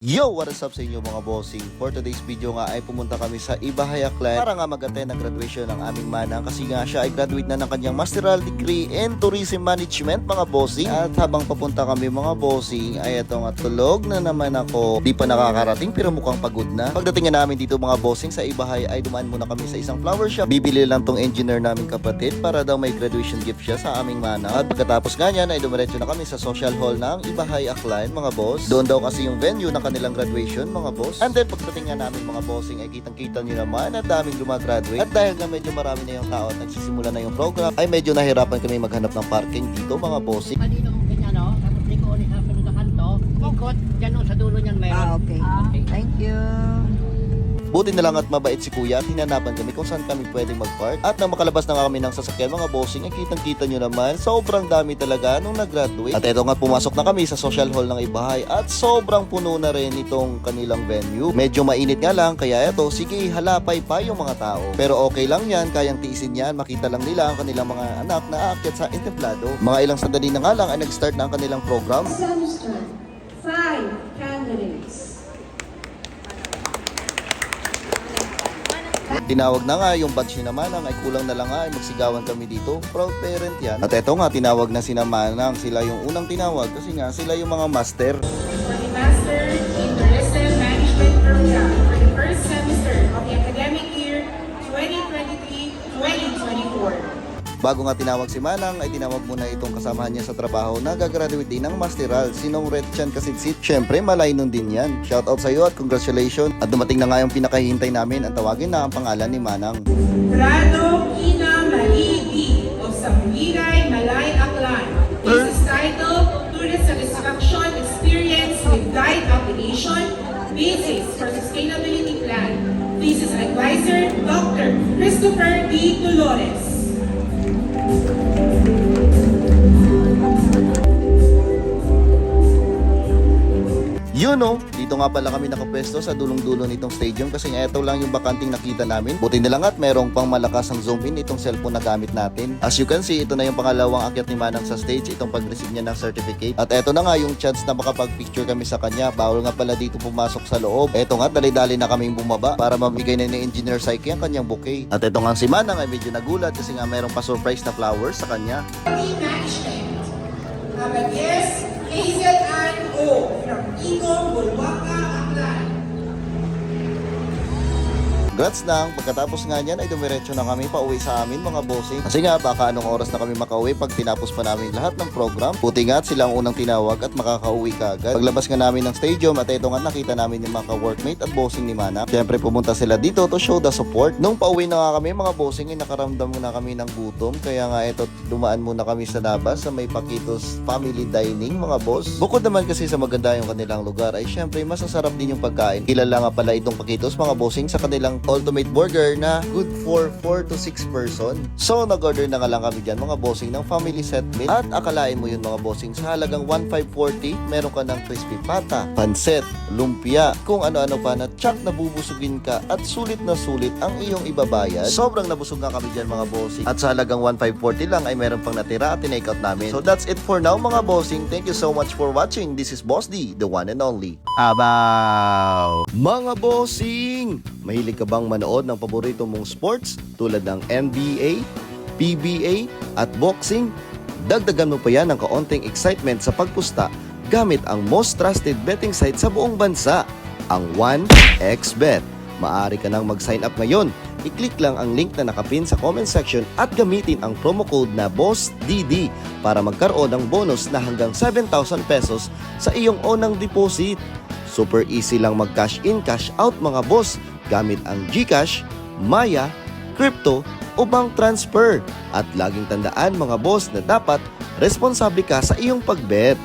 Yo! What is up sa inyo mga bossing? For today's video nga ay pumunta kami sa Ibahay Aklan para nga mag-attend ng graduation ng aming manang kasi nga siya ay graduate na ng kanyang masteral degree in tourism management mga bossing. At habang papunta kami mga bossing ay ito nga tulog na naman ako. Di pa nakakarating pero mukhang pagod na. Pagdating nga namin dito mga bossing sa Ibahay ay dumaan muna kami sa isang flower shop. Bibili lang tong engineer namin kapatid para daw may graduation gift siya sa aming manang. At pagkatapos nga niyan ay dumiretso na kami sa social hall ng Ibahay Aklan mga boss. Doon daw kasi yung venue ng kanilang graduation mga boss. And then pagdating nga namin mga bossing ay kitang kita nyo naman at daming lumagraduate. At dahil nga medyo marami na yung tao at nagsisimula na yung program ay medyo nahirapan kami maghanap ng parking dito mga bossing. Kanino kung ganyan, no? Tapos liko ulit sa kanto. Ikot, dyan o, sa dulo niyan mayroon. Ah, okay. Okay. Thank you. Buti na lang at mabait si kuya at hinanapan kami kung saan kami pwedeng mag-park. At nang makalabas na nga kami ng sasakyan mga bossing ay kitang kita nyo naman sobrang dami talaga nung nag-graduate. At eto nga pumasok na kami sa social hall ng Ibahay at sobrang puno na rin itong kanilang venue. Medyo mainit nga lang kaya eto sige halapay pa yung mga tao. Pero okay lang yan kayang tiisin yan makita lang nila ang kanilang mga anak na aakyat sa entablado. Mga ilang sandali na nga lang ay nag-start na ang kanilang program. Semester, Tinawag na nga yung batch ni Namanang ay kulang na lang nga ay magsigawan kami dito. Proud parent yan. At eto nga, tinawag na si Namanang. Sila yung unang tinawag kasi nga sila yung mga master. Bago nga tinawag si Manang ay tinawag muna itong kasamahan niya sa trabaho na gagraduate din ng masteral. Sinong Red Chan Kasitsit? Siyempre, malay nun din yan. Shout out sa iyo at congratulations. At dumating na nga yung pinakahihintay namin. Ang tawagin na ang pangalan ni Manang. Prado Ina Marie D. of Samulingay, Malay, Aklan. This is titled Tourist Satisfaction Experience with Guide Application Basis for Sustainability Plan. Thesis Advisor, Dr. Christopher D. Dolores. Yun no, dito nga pala kami nakapwesto sa dulong-dulo nitong stadium kasi nga ito lang yung bakanting nakita namin. Buti na lang at merong pang malakas ang zoom in itong cellphone na gamit natin. As you can see, ito na yung pangalawang akyat ni Manang sa stage, itong pag-receive niya ng certificate. At ito na nga yung chance na makapag-picture kami sa kanya. Bawal nga pala dito pumasok sa loob. Ito nga, dali-dali na kaming bumaba para mabigay na ni Engineer Psyche ang kanyang bouquet. At ito nga si Manang ay medyo nagulat kasi nga merong pa-surprise na flowers sa kanya. Abadies O. from Igong, Bulwaka, Aklan. Congrats lang, pagkatapos nga niyan ay dumiretso na kami pa uwi sa amin mga bossing. Kasi nga baka anong oras na kami makauwi pag tinapos pa namin lahat ng program. Buti nga sila ang unang tinawag at makakauwi ka agad. Paglabas nga namin ng stadium at ito nga nakita namin yung mga workmate at bossing ni Mana. Siyempre pumunta sila dito to show the support. Nung pauwi na nga kami mga bossing ay nakaramdam muna kami ng gutom. Kaya nga ito dumaan muna kami sa labas sa may Paquitos Family Dining mga boss. Bukod naman kasi sa maganda yung kanilang lugar ay syempre masasarap din yung pagkain. Kilala nga pala itong Paquitos mga bossing sa kanilang ultimate burger na good for 4 to 6 person. So nag-order na nga lang kami dyan mga bossing ng family set meal. At akalain mo yun mga bossing sa halagang 1,540 meron ka ng crispy pata, panset, lumpia, kung ano-ano pa na tsak na bubusugin ka at sulit na sulit ang iyong ibabayad. Sobrang nabusog nga kami dyan mga bossing. At sa halagang 1,540 lang ay meron pang natira at tinake out namin. So that's it for now mga bossing. Thank you so much for watching. This is Boss D, the one and only. Abaw! Mga bossing! Mahilig ka bang manood ng paborito mong sports tulad ng NBA, PBA at boxing? Dagdagan mo pa yan ng kaunting excitement sa pagpusta gamit ang most trusted betting site sa buong bansa, ang 1xBet. Maaari ka nang mag-sign up ngayon. I-click lang ang link na nakapin sa comment section at gamitin ang promo code na BOSSDD para magkaroon ng bonus na hanggang 7,000 pesos sa iyong unang deposit. Super easy lang mag-cash in, cash out mga boss gamit ang GCash, Maya, Crypto o bank transfer. At laging tandaan mga boss na dapat responsable ka sa iyong pagbet.